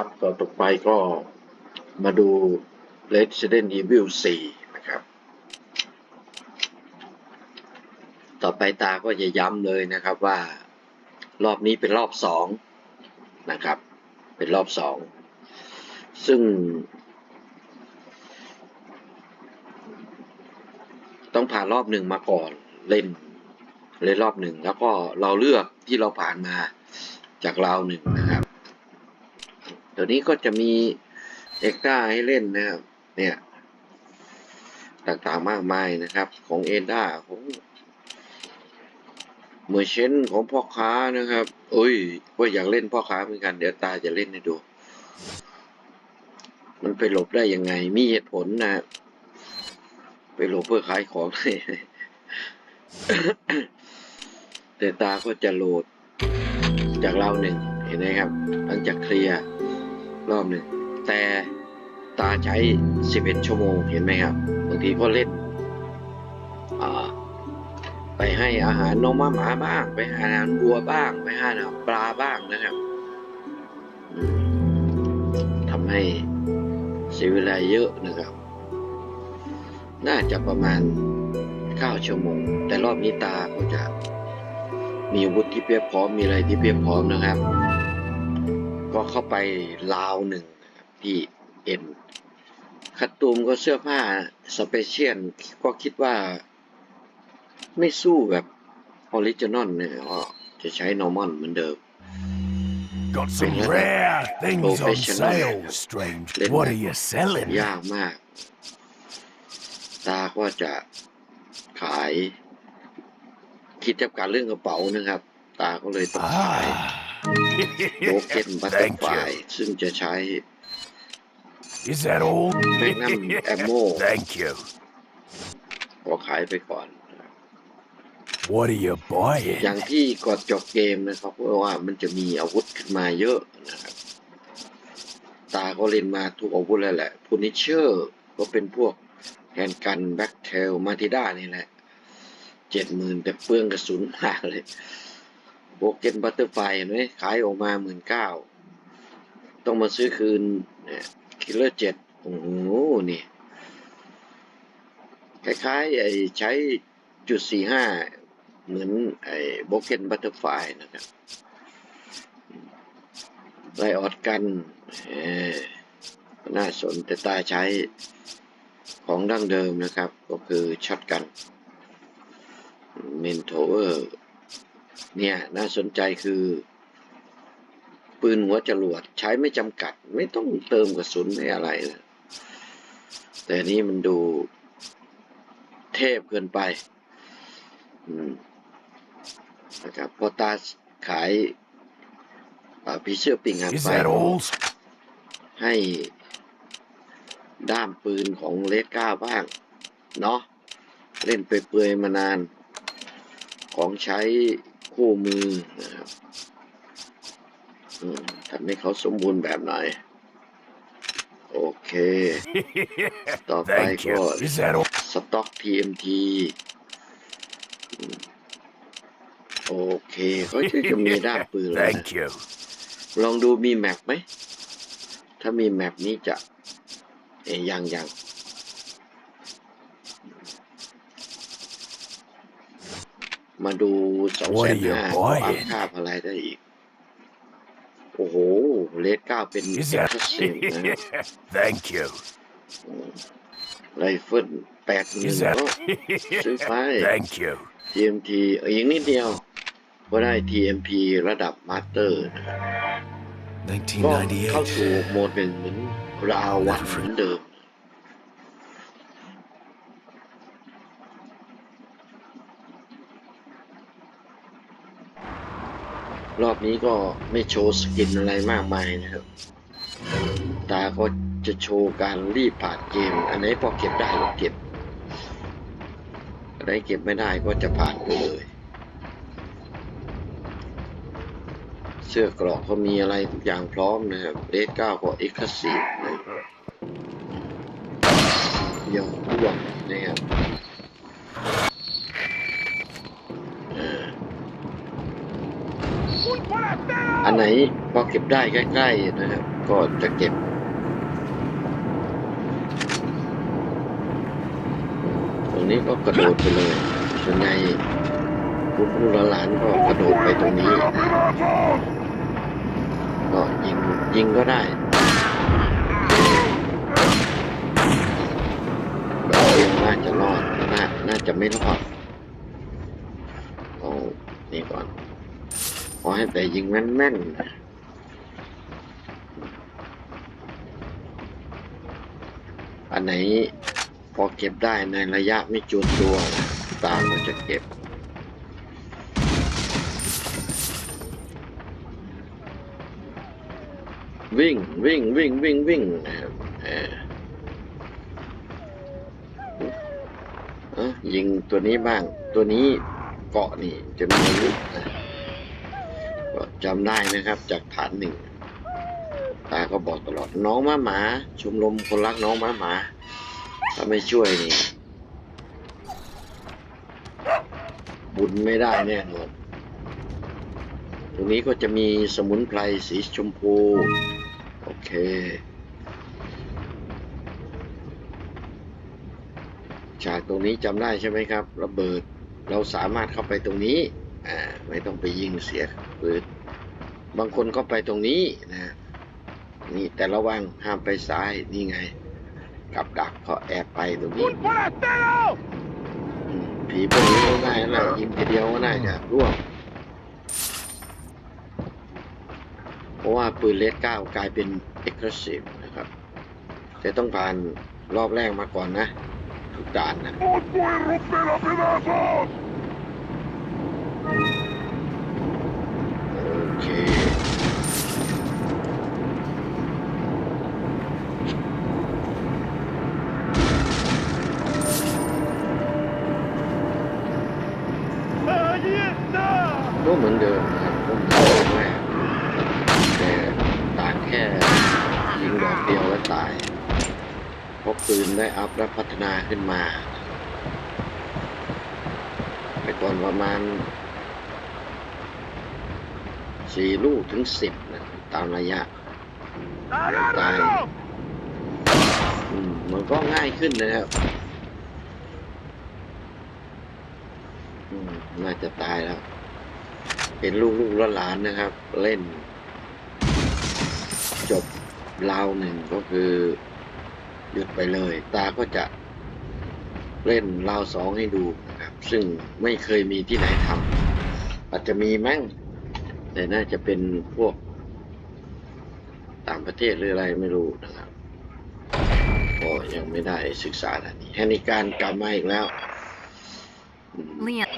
ครับต่อต่อไปก็มาดู Resident Evil 4 นะครับ ต่อไปตาก็จะย้ำเลยนะครับว่ารอบนี้เป็นรอบสองนะครับ เป็นรอบสองซึ่ง ต้องผ่านรอบหนึ่งมาก่อนเล่นเล่นรอบหนึ่งแล้วก็เราเลือกที่เราผ่านมาจากราวหนึ่งนะครับ ตัวนี้ก็จะมีเอ็กต้าให้เล่นนะครับ เนี่ย ต่างๆมากมายนะครับ ของเอ็นด้าของเมอร์เชนของพ่อค้านะครับเอ้ยก็อยากเล่นพ่อค้าเหมือนกัน เดี๋ยวตาจะเล่นให้ดู มันไปหลบได้ยังไง มีเหตุผลนะ ไปหลบเพื่อขายของแต่ตาก็จะโหลดจากเราหนึ่งเห็นไหมครับ หลังจากเคลียร์ รอบหนึ่งแต่ตาใช้ 11 ชั่วโมงเห็นไหมครับบางทีก็เล่นไปให้อาหารน้องหมาหมาบ้าง ไปให้อาหารวัวบ้าง ไปให้อาหารปลาบ้างนะครับทำให้เสียเวลาเยอะนะครับ น่าจะประมาณ9ชั่วโมง แต่รอบนี้ตาก็จะมีอาวุธที่เพียบพร้อมมีอะไรที่เพียบพร้อมนะครับ ก็เข้าไปลาวหนึ่งนะครับที่เอ็นคัดตูมก็เสื้อผ้าสเปเชียลก็คิดว่าไม่สู้แบบออริจินอลเนี่ยก็จะใช้นอร์มอนเหมือนเดิม Got some Bring it up. rare things on Professional. sale, strange. Let What me- are you selling? ยากมาก ตาก็จะขาย คิดจับการเรื่องกระเป๋านะครับ ตาก็เลยต้องขาย Ah. โบเกนบัตเตอร์ Thank ไฟ you. ซึ่งจะใช้ Is that all? Magnum ammo. Thank you. ก็ขายไปก่อน What are you อย่าง buying? ที่ก่อนจบเกมนะครับเพราะว่ามันจะมีอาวุธขึ้นมาเยอะนะครับ ตาก็เล่นมาทุกอาวุธแล้วแหละพูนิเชอร์ก็เป็นพวกแฮนด์กันแบ็กเทลมาติด้านี่แหละเจ็ดหมื่นแต่เปลืองกระสุนมากเลย โบเกนบัตเตอร์ไฟเห็นไหมขายออกมาหมื่นเก้าต้องมาซื้อคืนเนี่ยคิลเลอร์เจ็ดโอ้โหนี่คล้ายๆไอ้ใช้จุดสี่ห้าเหมือนไอ้โบเกนบัตเตอร์ไฟนะครับไลออดกันเออน่าสนแต่ตาใช้ของดั้งเดิมนะครับ ก็คือช็อตกันเมนโทเวอร์ เนี่ยน่าสนใจคือ ปืนหัวจรวดใช้ไม่จำกัด ไม่ต้องเติมกระสุนไม่อะไรนะแต่อันนี้มันดูเทพเกินไปอืมนะครับพอตาขายอ่าพีเสื้อปิงหัก Is ไป that all? ให้ด้ามปืนของเลดก้าบ้าง เนาะเล่นไปเปื่อยๆมานาน ของใช้ คู่มือนะครับอืมทำให้เขาสมบูรณ์แบบไหนอย โอเค ต่อไป Thank ก็ you. Is that all? สต็อก TMT อืมโอเคเขาจะจะมีด้ามปืนแล้วนะ Thank you. ลองดูมีแมปไหม ถ้ามีแมปนี้จะเอ้ยยังยัง มาดูสองแส What น are you ห้าก็ buying? อัพค่าอะไรได้อีก โอ้โห เลดเก้าเป็น Is เอ็ก that? ซ์ซีนะครับ Thank you. ไรเฟิลแปดหมื่น Is ก็ that? ซื้อไป Thank you. TMT เอออีกนิดเดียว ก็ได้ TMP ระดับมาสเตอร์นะครับก็เข้าสู่ 1998. โหมดหนึ่งเหมือนราววันเหมือนเดิม รอบนี้ก็ไม่โชว์สกินอะไรมากมายนะครับ ตาก็จะโชว์การรีบผ่านเกม อันไหนพอเก็บได้ก็เก็บอันไหนเก็บไม่ได้ก็จะผ่านไปเลย เสื้อเกราะก็มีอะไรทุกอย่างพร้อมนะครับเลสเก้าก็เอ็กซ์คลูซีฟนะเยี่ยมพ่วงนะครับอ่า อันไหนพอเก็บได้ใกล้ๆนะครับ ก็จะเก็บ ตรงนี้ก็กระโดดไปเลย ส่วนใหญ่คุณลูกหลานก็กระโดดไปตรงนี้ก็ยิงยิงก็ได้แบบเดียวน่าจะรอดน่าน่าจะไม่รอดเอานี่ก่อน ขอให้แต่ยิงแม่นๆนะอันไหนพอเก็บได้ในระยะไม่จวนตัวตามก็จะเก็บ วิ่งวิ่งวิ่งวิ่งวิ่งนะครับเออเอ้ายิงตัวนี้บ้าง ตัวนี้เกาะนี่จะมีอาวุนะ จำได้นะครับ จากฐานหนึ่งตาก็บอกตลอดน้องหมาหมาชมรมคนรักน้องหมาหมาถ้าไม่ช่วยนี่บุญไม่ได้แน่นอนตรงนี้ก็จะมีสมุนไพรสีชมพู โอเคฉากตรงนี้จำได้ใช่ไหมครับ ระเบิดเราสามารถเข้าไปตรงนี้อ่าไม่ต้องไปยิงเสียปืน บางคนก็ไปตรงนี้นะ นี่แต่ระวังห้ามไปซ้ายนี่ไง กับดักเขาแอบไปตรงนี้ ¡Un forastero! อืมผีพวกนี้ก็ง่ายนะยิงทีเดียวก็น่าจะร่วงเพราะว่าปืนเลสเก้ากลายเป็น aggressive นะครับแต่ต้องผ่านรอบแรกมาก่อนนะ ทุกด่านนะ ก็เหมือนเดิมนะครับก็เหมือนเดิมแรกแต่ต่างแค่ยิงดอกเดียวแล้วตายเพราะปืนได้อัพและพัฒนาขึ้นมาแต่ก่อนประมาณสี่ลูกถึงสิบนะตามระยะ ¡Agárralo! อืมมันก็ง่ายขึ้นนะครับอืมน่าจะตายแล้ว เป็นลูกลูกหลานนะครับ เล่น จบราวหนึ่งก็คือหยุดไปเลย ตาก็จะเล่นราวสองให้ดูนะครับ ซึ่งไม่เคยมีที่ไหนทำอาจจะมีมั้งแต่น่าจะเป็นพวกต่างประเทศหรืออะไรไม่รู้นะครับก็ยังไม่ได้ศึกษาด้านนี้แฮนิการกลับมาอีกแล้วอืม Liam. ด่าน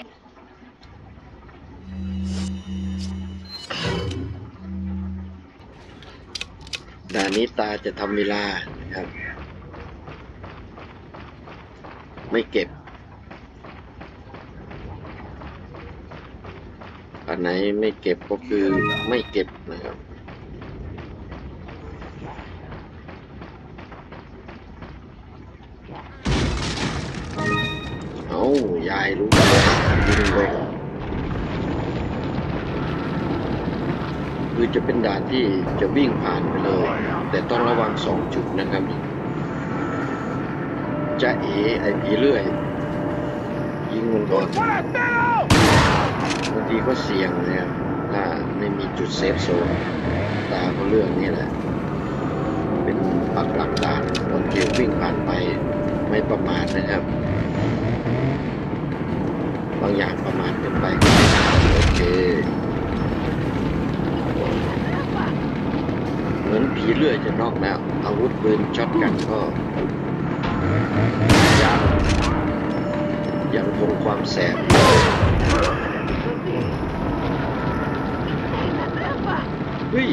นี้ตาจะทำเวลานะครับ ไม่เก็บ อันไหนไม่เก็บก็คือไม่เก็บนะครับเอายายรู้ยิงเลยคือจะเป็นด่านที่จะวิ่งผ่านไปเลย แต่ต้องระวังสองจุดนะครับจะเอไอผีเลื่อย ยิงมันก่อนบางทีก็เสี่ยงนะครับถ้าไม่มีจุดเซฟโซนตาก็เลือกนี่แหละ เป็นปักหลักด่านบนเกมวิ่งผ่านไปไม่ประมาทนะครับ บางอย่างประมาทเกินไปก็ไม่ได้โอเค เหมือน ผีเลื่อยจะนอกแล้ว อาวุธปืนช็อตกันก็ยังยังคงความแสบเฮ้ย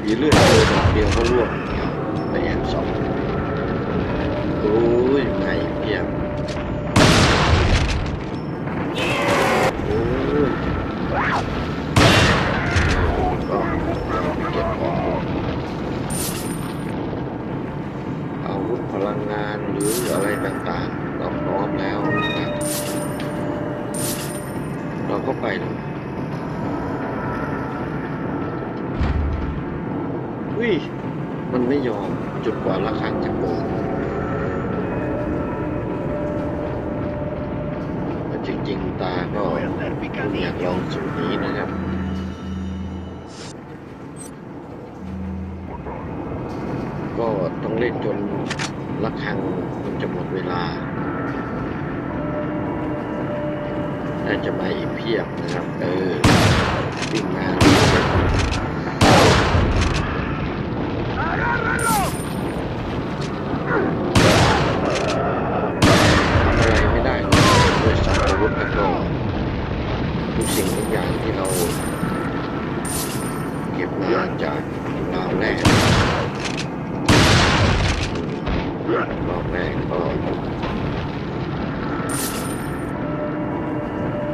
ผีเลื่อยเจอดอกเดียวก็ร่วงไปแอบสองโอ้ยไงเพียบโอ้ยก็เก็บของอาวุธพลั งานหรืออะไรต่างๆเราพร้อมแล้วนะครับเราก็ไปเลยอุ้ยมันไม่ยอมจุดกว่าระฆังจะเปิดแต่จริงๆ ตาก็อยากลองสูตรนี้นะครับก็ต้องเล่นจน ระฆังมันจะหมดเวลาน่าจะมาอีกเพียบนะครับ เออวิ่งมาสิ่งทุกอย่างที่เราเก็บมาจากราวแรก รอบแรกก็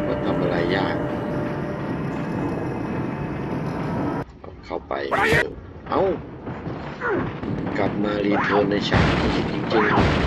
ก็ทำอะไรยากเข้าไป เอ้ากลับมารีเทิร์นในฉากที่จริงๆ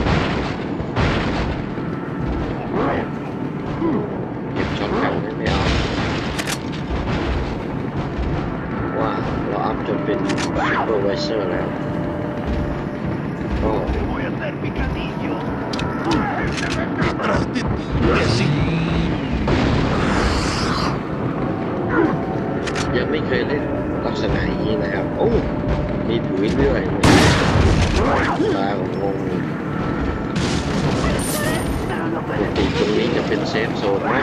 มีถุยด้วยตาของงงตรงนี้จะเป็นเซฟโซนไหม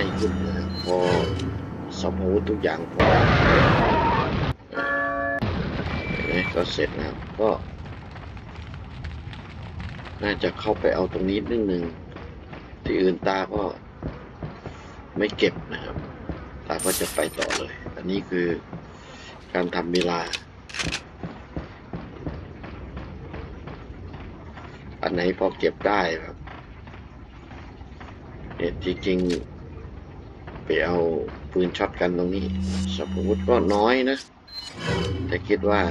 ายขึ้นนะพอสมมติทุกอย่างพอเนไหมก็เสร็จนะครับก็ น่าจะเข้าไปเอาตรงนี้นิดนึงที่อื่นตาก็ไม่เก็บนะครับ ตาก็จะไปต่อเลย อันนี้คือการทำเวลา อันไหนพอเก็บได้ครับเนี่ยที่จริง ไปเอาปืนช็อตกันตรงนี้สมมติก็น้อยนะ แต่คิดว่า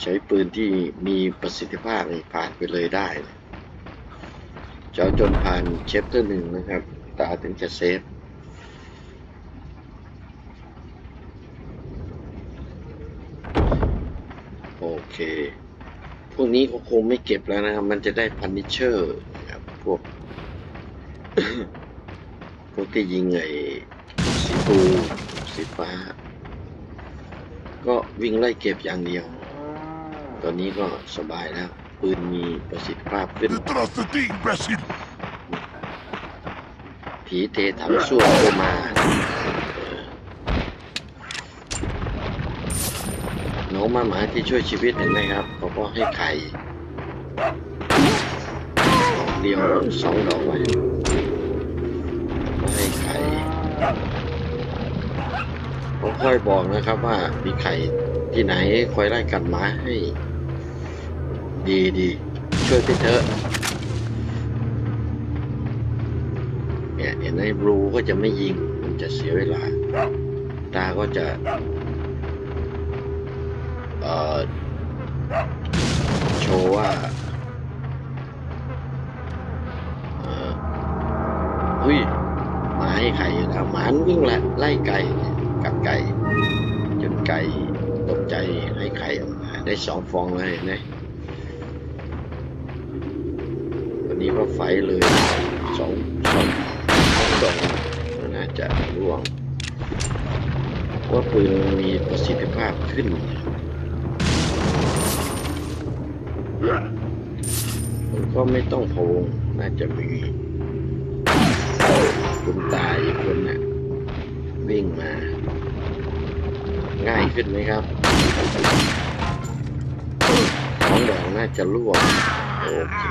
ใช้ปืนที่มีประสิทธิภาพผ่านไปเลยได้จะเอจนผ่านเชปเตอร์หนึ่งนะครับ ตาถึงจะเซฟโอเค พวกนี้ก็คงไม่เก็บแล้วนะครับ มันจะได้พันนิเชอร์ พวก พวกที่ยิงไอ้สีฟูสีฟ้า ก็วิ่งไล่เก็บอย่างเดียว ตอนนี้ก็สบายแล้ว ปืนมีประสิทธิภาพขึ้นผีเทถังส้วมก็มาเออน้องมาหมาที่ช่วยชีวิตเห็นไหมครับเขาก็ให้ไข่ เดียวสองดอกไว้ให้ไข่ผมค่อยบอกนะครับว่ามีไข่ที่ไหนคอยไล่กัดหมาให้ ดีดีช่วยไปเถอะเนี่ยเห็นไหมบลูก็จะไม่ยิง มันจะเสียเวลา ตาก็จะเอ่อโชว์ว่า อุ้ยหมาให้ไข่อยู่แล้วหมานวิ่งละไล่ไก่กับไก่ จนไก่ตกใจให้ไข่ออกมาได้สองฟองเลยเห็นไหมวันนี้ก็ไฟเลยสองสองสองดอกน่าจะร่วงว่าปืนมันมีประสิทธิภาพขึ้นมันก็ไม่ต้องพะวงน่าจะมี คุณตาอีกคนน่ะวิ่งมา ง่ายขึ้นไหมครับสองดอกน่าจะร่วงโอเค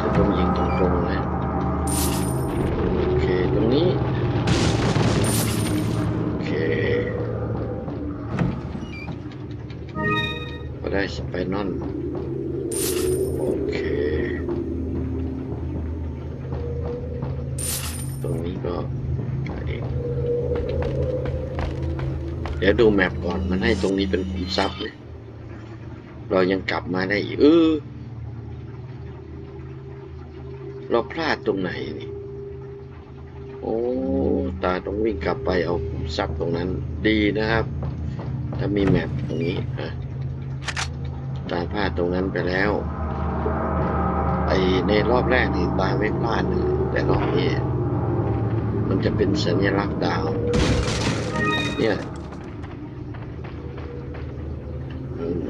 จะต้องยิงตรงๆนะโอเคตรงนี้โอเคพอได้สไปนอนโอเค ตรงนี้ก็เองเดี๋ยวดูแมปก่อนมันให้ตรงนี้เป็นขุมทรัพย์เลยเรายังกลับมาได้อีกเออเราพลาดตรงไหนนี่ โอ้ ตาต้องวิ่งกลับไปเอาขุมทรัพย์ตรงนั้น ดีนะครับ ถ้ามีแมปตรงนี้นะตาพลาดตรงนั้นไปแล้ว ไอในรอบแรกนี่ตาไม่พลาดเลยแต่รอบนี้มันจะเป็นสัญลักษณ์ดาว เนี่ยอืม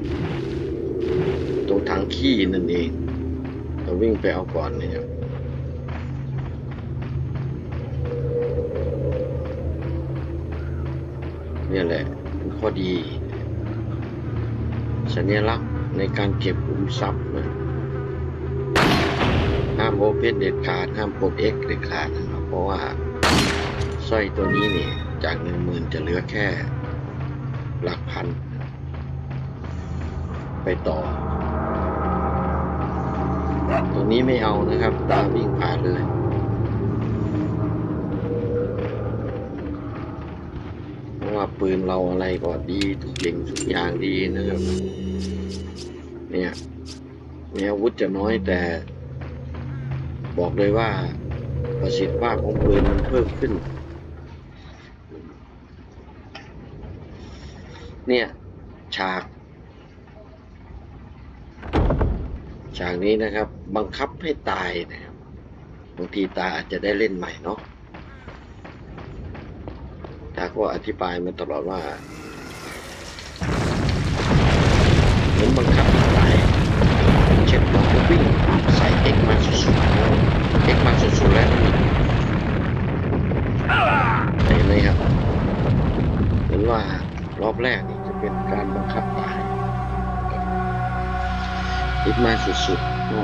ตรง ทางขี้นั่นเองเราวิ่งไปเอาก่อนเนี่ยเนี่ยแหละเป็นข้อดี สัญลักษณ์ในการเก็บอุ้มทรัพย์นะห้ามโอเพนเด็ดขาดห้ามปลดเอ็กเด็ดขาดนะครับเพราะว่าสร้อยตัวนี้เนี่ยจากหนึ่งหมื่นจะเหลือแค่หลักพัน ไปต่อ ตรงนี้ไม่เอานะครับ ตาวิ่งผ่านเลยเพราะว่าปืนเราอะไรก็ดีทุกสิ่งทุกอย่างดีนะครับ เนี่ยแม้อาวุธจะน้อยแต่ บอกเลยว่าประสิทธิภาพของปืนมันเพิ่มขึ้น เนี่ย ฉาก ฉากนี้นะครับ บังคับให้ตายนะครับบางทีตาอาจจะได้เล่นใหม่เนาะตาก็อธิบายมาตลอดว่าเหมือนบังคับให้ตายเช่นเราจะวิ่ง เอ็กมาสุดๆก็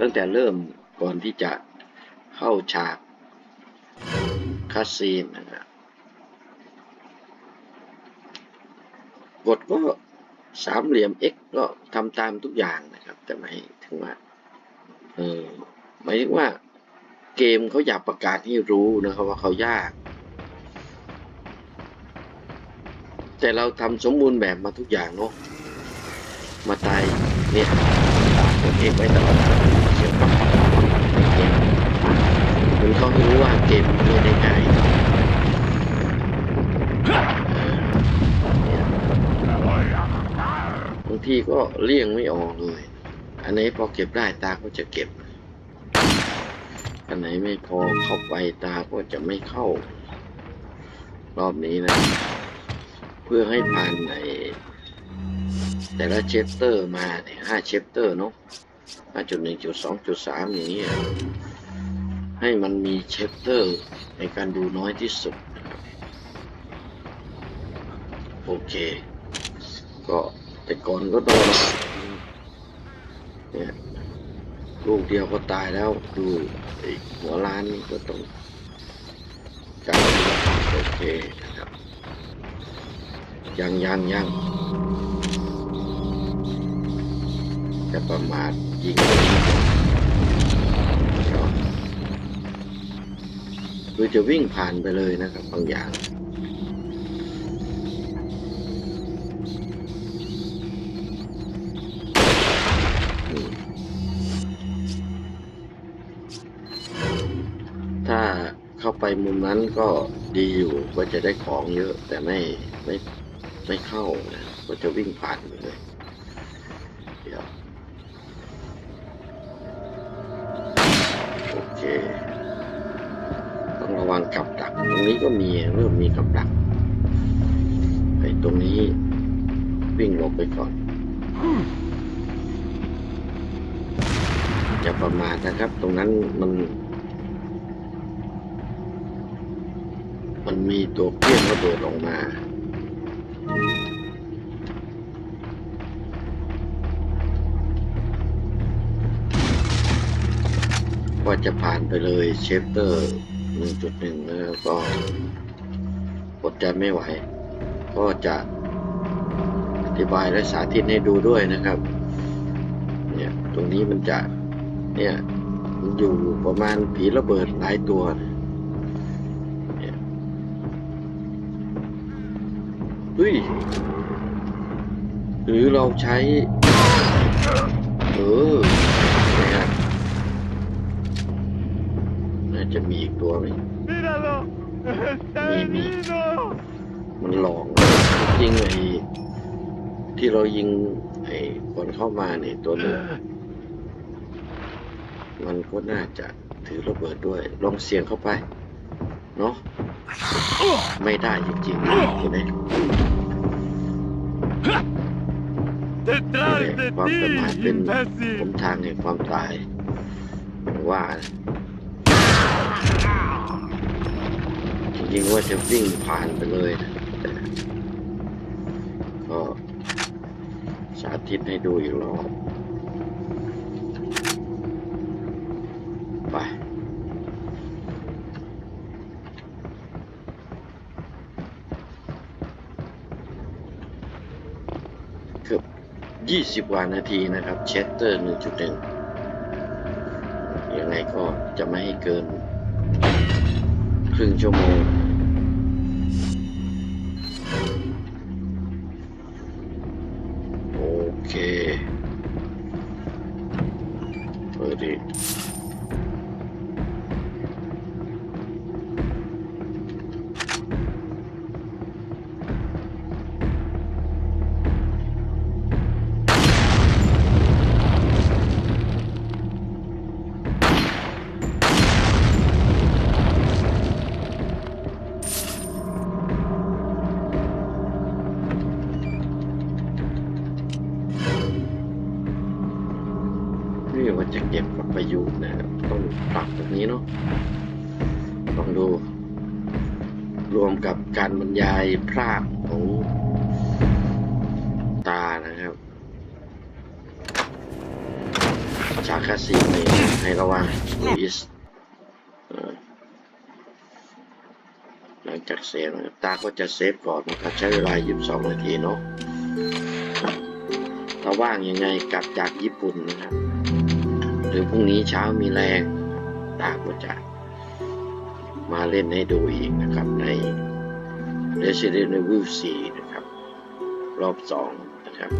ตั้งแต่เริ่มก่อนที่จะเข้าฉากคาซีนนะครับกดก็สามเหลี่ยม x ก็ทำตามทุกอย่างนะครับ แต่หมายถึงว่าเออหมายถึงว่าเกมเขาอยากประกาศให้รู้นะครับว่าเขายาก แต่เราทำสมบูรณ์แบบมาทุกอย่างเนาะมาตาย เนี่ยกดเอกไว้ตลอดเสียงปั๊บปั๊บปั๊บปั๊บในเกมมันเขาให้รู้ว่าเกมมันไม่ได้ง่ายเนี่ยบางทีก็เลี่ยงไม่ออกเลย อันไหนพอเก็บได้ตาก็จะเก็บ อันไหนไม่พอเข้าไปตาก็จะไม่เข้า รอบนี้นะ เพื่อให้ผ่านใน แต่ละเชปเตอร์มาเนี่ยห้าเชปเตอร์เนาะห้าจุดหนึ่งจุดสองจุดสามอย่างนี้ให้มันมีเชปเตอร์ในการดูน้อยที่สุดนะครับโอเค ก็แต่ก่อนก็โดนเนี่ยลูกเดียวก็ตายแล้วดูไอหัวล้านนี่ก็ต้องการโอเคนะครับยังยังยัง จะประมาทยิงคือจะวิ่งผ่านไปเลยนะครับบางอย่างถ้าเข้าไปมุมนั้นก็ดีอยู่ก็จะได้ของเยอะ แต่ไม่ไม่ไม่เข้านะก็จะวิ่งผ่านไปเลยเดี๋ยว ตรงนี้วิ่งหลบไปก่อน จะประมาทนะครับ ตรงนั้นมัน มันมีตัวเพี้ยนระเบิดออกมาว่าจะผ่านไปเลยเชฟเตอร์ 1.1 แล้วก็อดใจไม่ไหว ก็จะธิบายและสาธิตให้ดูด้วยนะครับ เนี่ยตรงนี้มันจะเนี่ยมันอยู่ประมาณผีระเบิดหลายตัวเนี่ยเฮ้ยหรือเราใช้ เออนะครับน่าจะมีอีกตัวไหม Míralo. Está Mi, mi. herido. มันหลอกจริงๆไอ้ที่เรายิงไอ้ก่อนเข้ามาเนี่ยตัวนึงมันก็น่าจะถือระเบิดด้วย ลองเสียงเข้าไป เนาะไม่ได้จริงๆเห็นไหม Detrás de ความ ti, ประมาทเป็นผ imbécil. มทางแห่งความตายผมว่านะจริงๆว่าจะวิ่งผ่านไปเลยนะแต่ ก็สาธิตให้ดูอีกรอบไปเกือบ20กว่านาทีนะครับเชสเตอร์1.1ยังไงก็จะไม่ให้เกิน ครึ่งชั่วโมง กับประยุกต์นะครับต้องปรับแบบนี้เนาะลองดู รวมกับการบรรยายพรากของตานะครับฉากคาซีนนี่ให้ระวังลุอิสหลังจากเซฟนะครับตาก็จะเซฟก่อนนะครับใช้เวลา 22 นาทีเนาะถ้าว่างยังไงกลับจากญี่ปุ่นนะครับ รือพรุ่งนี้เช้ามีแรงตาก็จะมาเล่นให้ดูอีกนะครับใน Resident Evil 4 นะครับ รอบ 2 นะครับ